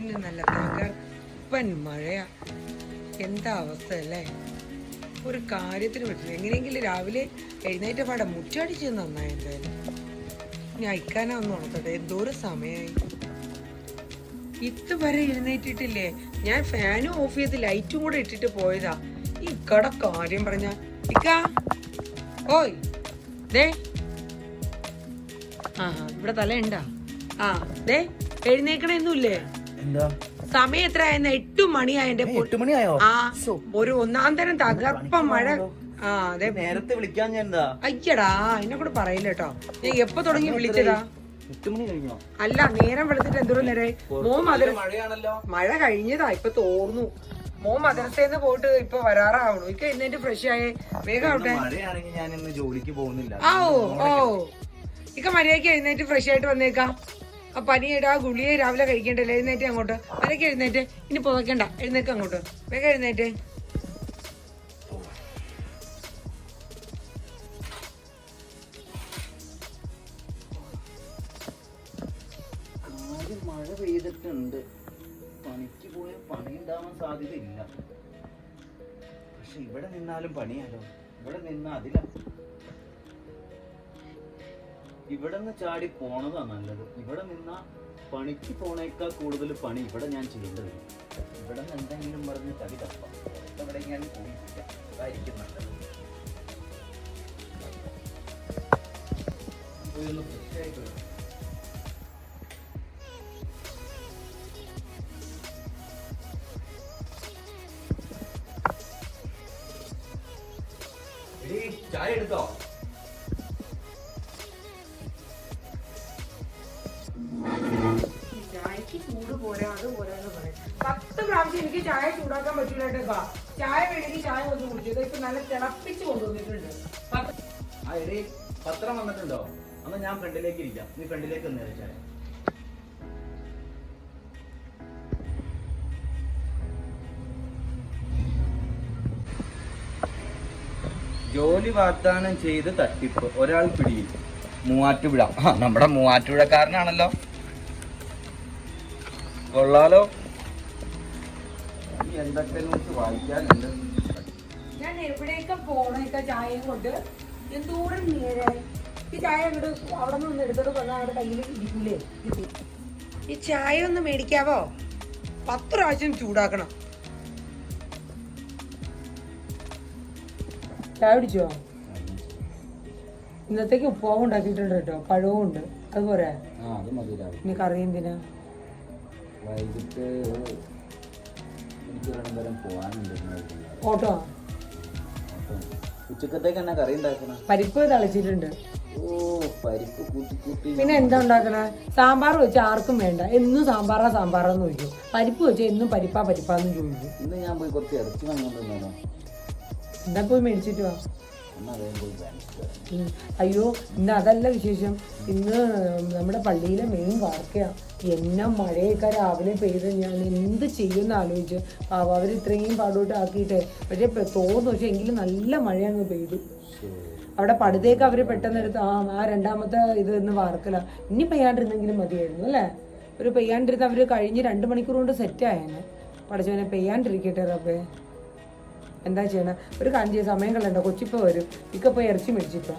ഇന്ന് നല്ല തകർപ്പൻ മഴയാ. എന്താ അവസ്ഥ അല്ലേ? ഒരു കാര്യത്തിന് പറ്റില്ല. എങ്ങനെയെങ്കിലും രാവിലെ എഴുന്നേറ്റ പാടെ മുറ്റടിച്ച് നന്നായി എന്തായാലും. ഞാൻ ഇക്കാനാന്ന് ഉണർത്തട്ടെ. എന്തോരം സമയമായി ഇതുവരെ എഴുന്നേറ്റിട്ടില്ലേ? ഞാൻ ഫാനും ഓഫ് ചെയ്ത് ലൈറ്റും കൂടെ ഇട്ടിട്ട് പോയതാ. ഈ കട കാര്യം പറഞ്ഞ ഇക്ക. ഓയ്. ദേ. ആ ഇവിടെ തല ഉണ്ടാ ആ ദേ. എന്താ സമയം എത്ര ആയെന്ന് എട്ടു മണിയായെന്റെ എട്ട് മണിയായോ? ആ ഒരു ഒന്നാം തരം തകർപ്പ മഴ ആ അതെ. നേരത്തെ വിളിക്കാൻ ഞാൻ എന്താ? അയ്യടാ എന്നെ കൂടെ പറയില്ല കേട്ടോ. നീ എപ്പോ തുടങ്ങി വിളിച്ചതാ? അല്ല നേരം വെളുത്തിട്ട് എന്തോരം നേരെ മോ മഴയാണല്ലോ. മഴ കഴിഞ്ഞതാ ഇപ്പൊ തോർന്നു. മോ മദ്രസേന്ന് പോയിട്ട് ഇപ്പൊ വരാറാവണു. ഇക്ക എന്നിട്ട് ഫ്രഷ് ആയേ. വേഗം ആവട്ടെ. ഞാൻ ഇന്ന് ജോലിക്ക് പോകുന്നില്ല. ഓ ഓ ഇക്ക മര്യാദയ്ക്ക് എഴുന്നേറ്റ് ഫ്രഷ് ആയിട്ട് വന്നേക്കാം. ആ പനിയുടെ ഗുളിയെ രാവിലെ കഴിക്കണ്ടല്ലേ എഴുന്നേറ്റ് അങ്ങോട്ട്. അതൊക്കെ എഴുന്നേറ്റ്. ഇനി പുതക്കണ്ട എഴുന്നേക്ക് അങ്ങോട്ട്. വേഗം എഴുന്നേറ്റ്. മഴ പെയ്തിട്ടുണ്ട്. പണിക്ക് പോയ പണി ഉണ്ടാവാൻ സാധ്യതയില്ല. പക്ഷെ ഇവിടെ നിന്നാലും പണിയാലോ? ഇവിടെ നിന്നാ അതില. ഇവിടെ നിന്ന് ചാടി പോണതാ നല്ലത്. ഇവിടെ നിന്ന പണിക്ക് പോണേക്കാൾ കൂടുതൽ പണി ഇവിടെ ഞാൻ ചെയ്യേണ്ടത് ഇവിടെ നിന്ന് എന്തെങ്കിലും പറഞ്ഞ് തടി തപ്പാം. ഞാൻ പോയി അതായിരിക്കും നല്ലത്. ചായ എടുത്തോ? പോരാ അത് പോരാന്ന് പറയും. പത്ത് പ്രാവശ്യം എനിക്ക് ചായ ചൂടാക്കാൻ പറ്റൂല കേട്ടോ ചായ വേണമെങ്കിൽ ചായ ഒന്ന് കുടിച്ചു. ഇപ്പൊ നല്ല തിളപ്പിച്ച് കൊണ്ടുവന്നിട്ടുണ്ട്. ആ എടീ പത്രം വന്നിട്ടുണ്ടോ? അന്ന് ഞാൻ ഫ്രണ്ടിലേക്ക് ഇരിക്കാം. നീ ഫ്രണ്ടിലേക്ക് ഒന്ന് ചായ. ജോലി വാഗ്ദാനം ചെയ്ത് തട്ടിപ്പ്. ഒരാൾ പിടിയിൽ. മൂവാറ്റുപുഴ. നമ്മുടെ മൂവാറ്റുപുഴക്കാരനാണല്ലോ. കൊള്ളാലോ. ഈ എന്തൊക്കെ ന്യൂസ് വായിക്കാനുണ്ട്? ഞാൻ എവിടെയൊക്കെ പോണേക്ക ചായയും കൊണ്ട്? എന്തോരം നേരെ. ഈ ചായ അങ്ങോട്ട് അവിടെ നിന്ന് എടുത്തോട്ട് വന്നാൽ അവിടെ കയ്യിൽ ഇരിക്കൂലേ? ഈ ചായ ഒന്ന് മേടിക്കാവോ? പത്ത് പ്രാവശ്യം ചൂടാക്കണം. ചായ പിടിച്ചോ ഇന്നത്തേക്ക് ഉപ്പുമാവ് ഉണ്ടാക്കിയിട്ടുണ്ട് കേട്ടോ. പഴവും ഉണ്ട്. അത് രാവിലെ ഇനി കറി എന്തിനാ വൈകിട്ട് വരെ പോകാനുണ്ട്. ഓട്ടോ? ഉച്ചക്കത്തേക്ക് കറി ഉണ്ടാക്കണം? പരിപ്പ് തളിച്ചിട്ടുണ്ട്. ഓ പരിപ്പ് കൂട്ടി കൂട്ടി പിന്നെ എന്താ ഉണ്ടാക്കണേ? സാമ്പാർ വെച്ച് ആർക്കും വേണ്ട. എന്നും സാമ്പാറാ സാമ്പാറാന്ന് ചോദിക്കും. പരിപ്പ് വെച്ച് എന്നും പരിപ്പാ പരിപ്പാന്ന് ചോദിക്കും. ഇന്ന് ഞാൻ പോയി കുറച്ച് ഇറച്ചി വാങ്ങിക്കൊണ്ടിരുന്നോ എന്താ പോയി മേടിച്ചിട്ട് വാ? അയ്യോ ഇന്ന് അതല്ല വിശേഷം. ഇന്ന് നമ്മുടെ പള്ളിയിലെ മെയിൻ വാർക്കയാ. എന്നാ മഴയൊക്കെ രാവിലെ പെയ്ത് ഞാൻ എന്ത് ചെയ്യുമെന്ന് ആലോചിച്ച്. അവർ ഇത്രയും പാടോട്ട് ആക്കിയിട്ടേ. പക്ഷേ തോന്നു പക്ഷെ എങ്കിലും നല്ല മഴ അങ്ങ് പെയ്തു. അവിടെ പടുതേക്ക് അവർ പെട്ടെന്ന് എടുത്ത് ആ ആ രണ്ടാമത്തെ ഇത് ഇന്ന് വാർക്കല. ഇനി പെയ്യാണ്ടിരുന്നെങ്കിലും മതിയായിരുന്നു അല്ലേ? ഒരു പെയ്യാണ്ടിരുന്ന് അവർ കഴിഞ്ഞ് രണ്ട് മണിക്കൂർ കൊണ്ട് സെറ്റ് ആയേനെ. പഠിച്ചവനെ പെയ്യാണ്ടിരിക്കട്ടെ റബ്ബേ. എന്താ ചെയ്യണേ? ഒരു ചെയ്യ സമയം കളയണ്ട. കൊച്ചിപ്പോ വരും. ഇക്ക പോയി ഇറച്ചി മേടിച്ചിട്ടോ.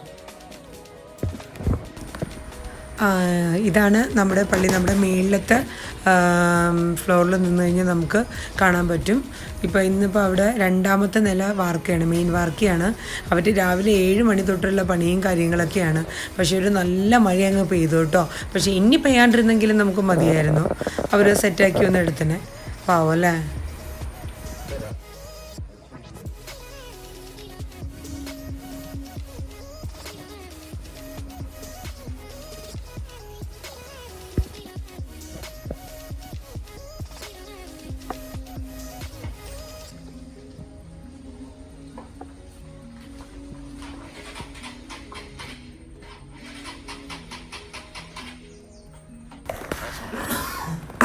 ഇതാണ് നമ്മുടെ പള്ളി. നമ്മുടെ മേളിലത്തെ ഫ്ലോറിൽ നിന്ന് കഴിഞ്ഞാൽ നമുക്ക് കാണാൻ പറ്റും. ഇപ്പോൾ ഇന്നിപ്പോൾ അവിടെ രണ്ടാമത്തെ നില വാർക്കയാണ് മെയിൻ വാർക്കയാണ്. അവർ രാവിലെ ഏഴ് മണി തൊട്ടുള്ള പണിയും കാര്യങ്ങളൊക്കെയാണ്. പക്ഷേ ഒരു നല്ല മഴ അങ്ങ് പെയ്തു കേട്ടോ. പക്ഷേ ഇനി പെയ്യാണ്ടിരുന്നെങ്കിലും നമുക്ക് മതിയായിരുന്നു. അവർ സെറ്റാക്കി ഒന്ന് പാവം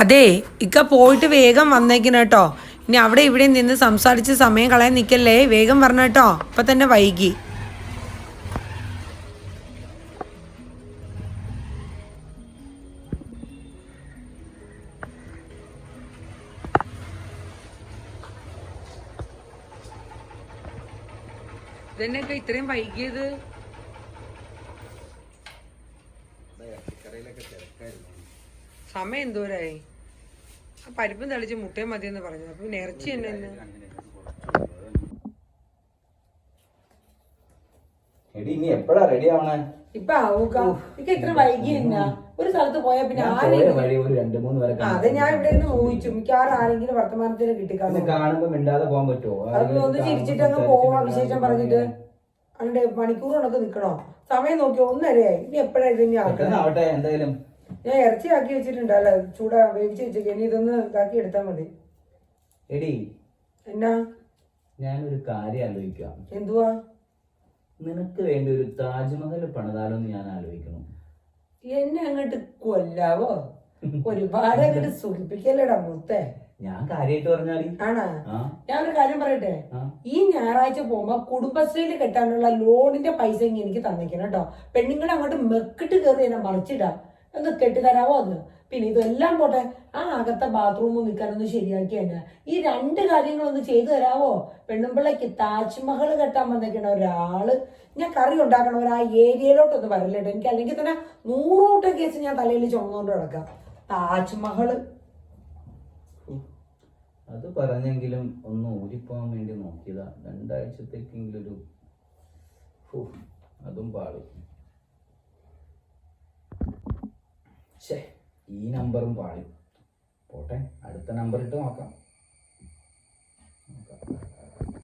അതെ ഇക്ക പോയിട്ട് വേഗം വന്നേക്കണം കേട്ടോ. ഇനി അവിടെ ഇവിടെ നിന്ന് സംസാരിച്ച് സമയം കളയാൻ നിൽക്കല്ലേ വേഗം പറഞ്ഞ കേട്ടോ. ഇപ്പൊ തന്നെ വൈകി. ഇതന്നെയൊക്കെ ഇത്രയും വൈകിയത്? സമയം എന്തോരായി ആ പരിപ്പും തളിച്ച് മുട്ടയും മതിയെന്ന് പറഞ്ഞു അപ്പൊ പിന്നെ ഇറച്ചി തന്നെ ഇപ്പൊ ആവൂക്ക ഇക്ക ഇത്ര വൈകി എന്നാ ഒരു സ്ഥലത്ത് പോയാ പിന്നെ ഞാൻ അത് ഇവിടെ നിന്ന് ഊഹിച്ചു. മിക്കവാറും ആരെങ്കിലും വർത്തമാനത്തിന് ഒന്ന് ചിരിച്ചിട്ട് അങ്ങ് പോവാ വിശേഷം പറഞ്ഞിട്ട്. അതിന്റെ മണിക്കൂറുകളൊക്കെ നിക്കണോ? സമയം നോക്കിയോ? ഒന്നരയായി. ഇനി എപ്പോഴാ ഇതിന്റെ പെട്ടെന്ന് ആവട്ടെ എന്തായാലും. ഞാൻ ഇറച്ചി ആക്കി വെച്ചിട്ടുണ്ട് അല്ല ചൂടാ വേവിച്ച് വെച്ചേക്ക്. ഇനി ഇതൊന്ന് ഇതാക്കി എടുത്താൽ മതി. എടി എന്നാ? ഞാനൊരു കാര്യം ആലോചിക്കാം. എന്തുവാ? നിനക്ക് വേണ്ടി ഒരു താജ്മഹൽ പണിതാലോ എന്ന് ഞാൻ ആലോചിക്കണം എന്നെ അങ്ങോട്ട് കൊല്ലാവോ? ഒരുപാട് അങ്ങോട്ട് സുഖിപ്പിക്കല്ലേടാ മുത്തേ. ഞാൻ കാര്യമായിട്ട് പറഞ്ഞാൽ ആണാ? ഞാൻ ഒരു കാര്യം പറയട്ടെ? ഈ ഞായറാഴ്ച പോകുമ്പോ കുടുംബശ്രീയിൽ കെട്ടാനുള്ള ലോണിന്റെ പൈസ ഇങ്ങനെ എനിക്ക് തന്നിക്കണം കേട്ടോ. പെണ്ണുങ്ങളെ അങ്ങോട്ട് മെക്കിട്ട് കയറി എന്നെ മറിച്ചിടാം. ഒന്ന് തരാമോ അത്? പിന്നെ ഇതെല്ലാം പോട്ടെ. ആ അകത്തെ ബാത്റൂമും നിൽക്കാനൊന്ന് ശരിയാക്കി തന്നെ. ഈ രണ്ട് കാര്യങ്ങളൊന്ന് ചെയ്തു തരാമോ പെണ്ണുമ്പിള്ളയ്ക്ക് താജ്മഹൽ കെട്ടാൻ വന്നേക്കണ ഒരാൾ. ഞാൻ കറി ഉണ്ടാക്കണവർ ആ ഏരിയയിലോട്ടൊന്ന് വരല്ലേട്ടോ. എനിക്ക് അല്ലെങ്കിൽ തന്നെ നൂറൂട്ട കേസ് ഞാൻ തലയിൽ ചുമന്നുകൊണ്ട് കിടക്കാം താജ്മഹൽ. അത് പറഞ്ഞെങ്കിലും ഒന്ന് ഊരിപ്പോവാൻ വേണ്ടി നോക്കിയതാ. രണ്ടാഴ്ചത്തേക്കെങ്കിലും ഒരു അതും പാടും ഈ നമ്പറും പാടി പോട്ടെ അടുത്ത നമ്പർ ഇട്ട് നോക്കാം.